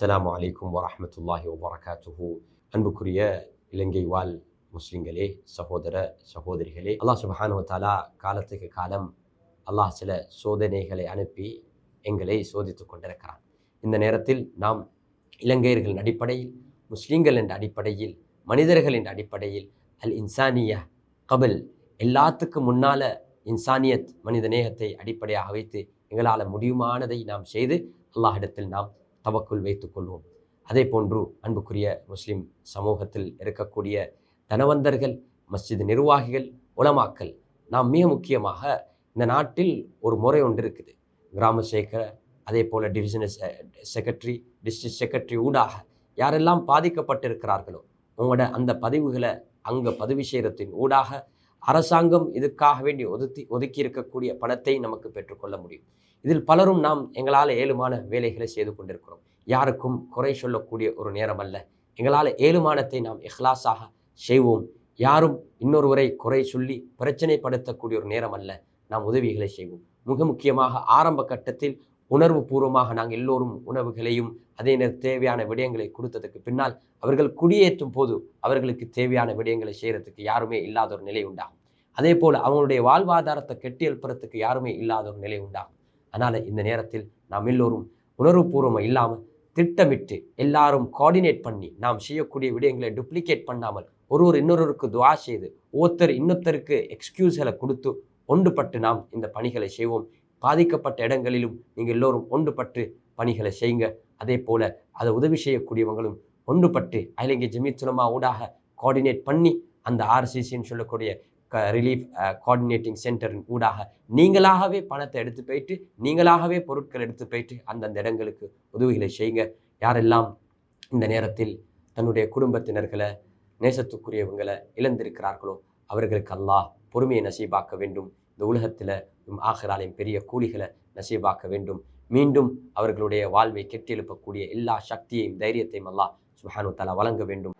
அஸ்லாம் வலைக்கம் வரமத்துல்லாஹி வபரகாத்துஹு. அன்புக்குரிய இலங்கை வாழ் முஸ்லிம்களே சகோதர சகோதரிகளே அல்லாஹ் சுப்ஹானஹு காலத்துக்கு காலம் அல்லாஹ் சில சோதனைகளை அனுப்பி எங்களை சோதித்துக் கொண்டிருக்கிறான். இந்த நேரத்தில் நாம் இலங்கையர்களின் அடிப்படையில் முஸ்லீம்கள் என்ற அடிப்படையில் மனிதர்கள் என்ற அடிப்படையில் அல் இன்சானியா கபல் எல்லாத்துக்கும் முன்னால் இன்சானியத் மனித நேயத்தை அடிப்படையாக வைத்து எங்களால் முடியுமானதை நாம் செய்து அல்லாஹிடத்தில் நாம் தவக்குள் வைத்துக் கொள்வோம். அதே போன்று அன்புக்குரிய முஸ்லிம் சமூகத்தில் இருக்கக்கூடிய தனவந்தர்கள் மஸ்ஜித் நிர்வாகிகள் உலமாக்கல் நாம் மிக முக்கியமாக இந்த நாட்டில் ஒரு முறை ஒன்று இருக்குது. கிராம சேகர அதே போல் டிவிஷனல் செக்ரட்டரி டிஸ்ட்ரிக்ட் செக்ரட்டரி ஊடாக யாரெல்லாம் பாதிக்கப்பட்டிருக்கிறார்களோ உங்களோட அந்த பதிவுகளை அங்கே பதிவு செய்கிறத்தின் ஊடாக அரசாங்கம் இதுக்காக வேண்டி ஒதுக்கி ஒதுக்கி இருக்கக்கூடிய பணத்தை நமக்கு பெற்றுக்கொள்ள முடியும். இதில் பலரும் நாம் எங்களால் ஏழுமான வேலைகளை செய்து கொண்டிருக்கிறோம். யாருக்கும் குறை சொல்லக்கூடிய ஒரு நேரம் அல்ல. எங்களால் ஏழுமானத்தை நாம் இஹ்லாஸாக செய்வோம். யாரும் இன்னொருவரை குறை சொல்லி பிரச்சனைப்படுத்தக்கூடிய ஒரு நேரம் அல்ல. நாம் உதவிகளை செய்வோம். மிக முக்கியமாக ஆரம்ப கட்டத்தில் உணர்வு பூர்வமாக நாங்கள் எல்லோரும் உணவுகளையும் அதே நேரம் தேவையான விடயங்களை கொடுத்ததுக்கு பின்னால் அவர்கள் குடியேற்றும் போது அவர்களுக்கு தேவையான விடயங்களை செய்கிறதுக்கு யாருமே இல்லாத ஒரு நிலை உண்டாகும். அதே போல் அவங்களுடைய வாழ்வாதாரத்தை கெட்டி எழுப்புறதுக்கு யாருமே இல்லாத ஒரு நிலை உண்டாகும். அதனால் இந்த நேரத்தில் நாம் எல்லோரும் உணர்வுபூர்வமாக இல்லாமல் திட்டமிட்டு எல்லாரும் கோஆர்டினேட் பண்ணி நாம் செய்யக்கூடிய விடயங்களை டூப்ளிகேட் பண்ணாமல் ஒருவர் இன்னொருவருக்கு துவா செய்து ஒருத்தர் இன்னொருத்தருக்கு எக்ஸ்கியூஸ்களை கொடுத்து ஒன்றுபட்டு நாம் இந்த பணிகளை செய்வோம். பாதிக்கப்பட்ட இடங்களிலும் நீங்கள் எல்லோரும் ஒன்றுபட்டு பணிகளை செய்யுங்க. அதே போல் அதை உதவி செய்யக்கூடியவங்களும் ஒன்றுபட்டு அகிலங்கை ஜமீத் சுலமா ஊடாக கோஆர்டினேட் பண்ணி அந்த ஆர்சிசின்னு சொல்லக்கூடிய க ரிலீஃப் கோஆர்டினேட்டிங் சென்டரின் ஊடாக நீங்களாகவே பணத்தை எடுத்து போயிட்டு நீங்களாகவே பொருட்கள் எடுத்து போயிட்டு அந்தந்த இடங்களுக்கு உதவிகளை செய்யுங்க. யாரெல்லாம் இந்த நேரத்தில் தன்னுடைய குடும்பத்தினர்களை நேசத்துக்குரியவங்களை இழந்திருக்கிறார்களோ அவர்களுக்கு அல்லாஹ் பொறுமையை நசீபாக்க வேண்டும். இந்த உலகத்தில் ஆகிறாலையும் பெரிய கூலிகளை நசீபாக்க வேண்டும். மீண்டும் அவர்களுடைய வாழ்வை கெட்டியெழுப்பக்கூடிய எல்லா சக்தியையும் தைரியத்தையும் அல்லாஹ் சுஹானு தலா வழங்க வேண்டும்.